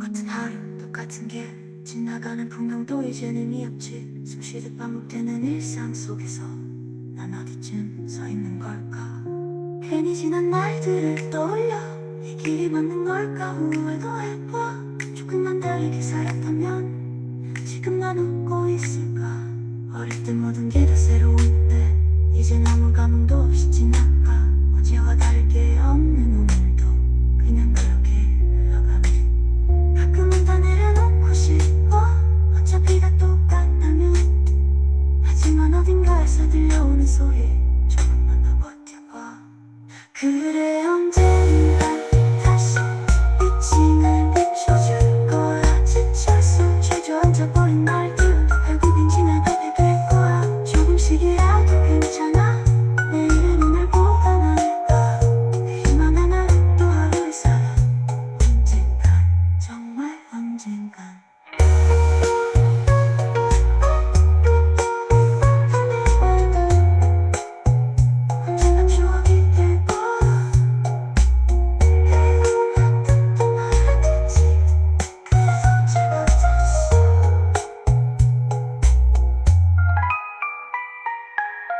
똑같은 하루 똑같은 게 지나가는 풍경도 이젠 의미 없지 숨쉬듯 반복되는 일상 속에서 난 어디쯤 서 있는 걸까? 괜히 지난 날들을 떠올려. 이 길이 맞는 걸까? 후회도 해봐. 조금만 다르게 살았다면 지금 난 웃고 있을까? 어릴 때 모든 게 다 새로워 그래 언젠가 다시 빛을 비춰줄 거야. 지쳐서 최저앉아버린 날들. 결국엔 지나가게 될 거야. 조금씩이라도 괜찮아? 내일은 오늘보다 나을까? 희망 하나로 또 하루를 살아. 언젠간 정말 언젠간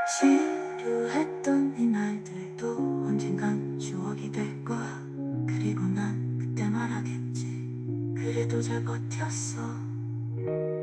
시루했던 이날들도 언젠간 추억이 될 거야. 그리고 난 그때 말하겠지. 그래도 잘 버텼어.